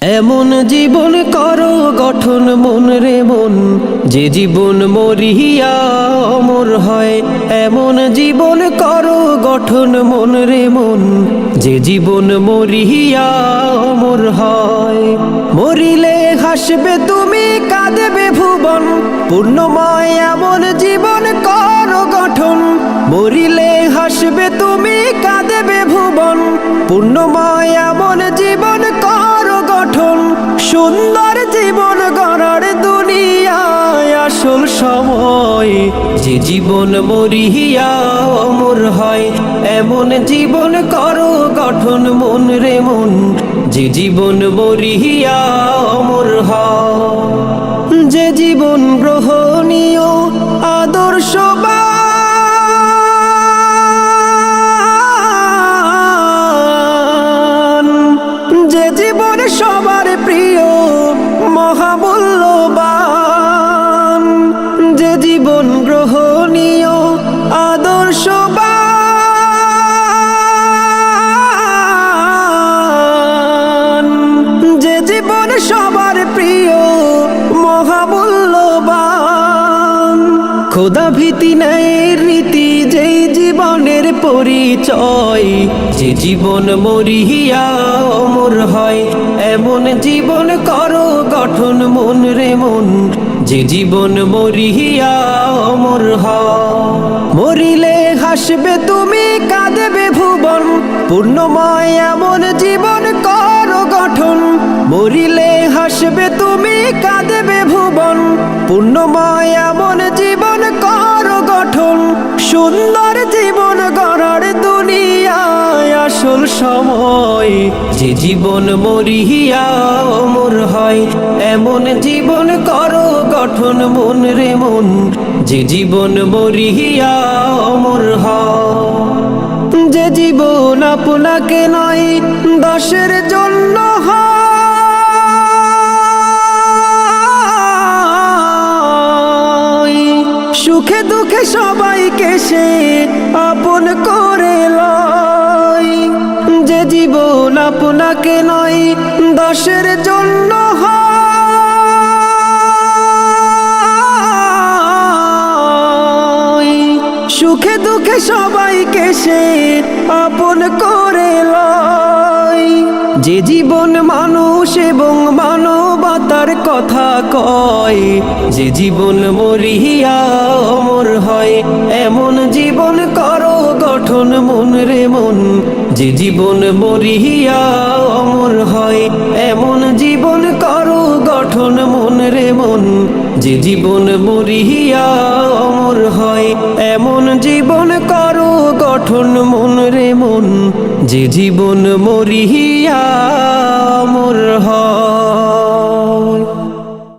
এমন জীবন করো, গঠন মন রে মন। যে জীবন মরিয়া অমর হয়, এমন জীবন করো, গঠন মন রে মন। যে জীবন মরিয়া অমর হয়, মরিলে হাসবে তুমি, কাঁদবে ভুবন। পূর্ণময় এমন জীবন করো, গঠন। মরিলে হাসবে তুমি, কাঁদবে ভুবন। পূর্ণময় এমন জীবন করো সুন্দর জীবন গড়ার দুনিয়ায় আসল সময় যে জীবন মরিয়া অমর হয়, এমন জীবন করো গঠন মন রে মন, যে জীবন মরিয়া অমর হয়। যে জীবন গ্রহণীয় আদর্শবান খোদা ভীতি নেয় রীতি যেই জীবনের পরিচয়, যে জীবন মরিয়া অমর হয়, এমন জীবন করো গঠন মন রে মন, যে জীবন মরিয়া অমর মরিলে হাসবে তুমি, কাঁদবে ভুবন, পূর্ণময় এমন জীবন করো গঠন, মরিলে হাসবে তুমি, কাঁদবে ভুবন পূর্ণময় এমন জীবন কর গঠন। সুন্দর জীবন গড়ার দুনিয়ায় আসল সময়। যে জীবন মরিয়া অমর হয়, এমন জীবন কর গঠন মন রে মন। যে জীবন মরিয়া অমর হয়। যে জীবন আপনাকে নয়, দশের জন্য সবাইকে সে আপন করে লয়। যে জীবন আপনাকে নয়, দশের জন্য সুখে দুঃখে সবাইকে সে আপন করে লয়। যে জীবন মানুষ এবং মানবতার কথা কয়, যে জীবন মরিয়া অমর হয়, এমন জীবন করো গঠন মন রে মন। যে জীবন মরিয়া অমর হয়, এমন জীবন করো গঠন মন রে মন। যে জীবন মরিয়া অমর হয়, এমন জীবন করো গঠন মন রে মন। যে জীবন মরিয়া অমর হয়।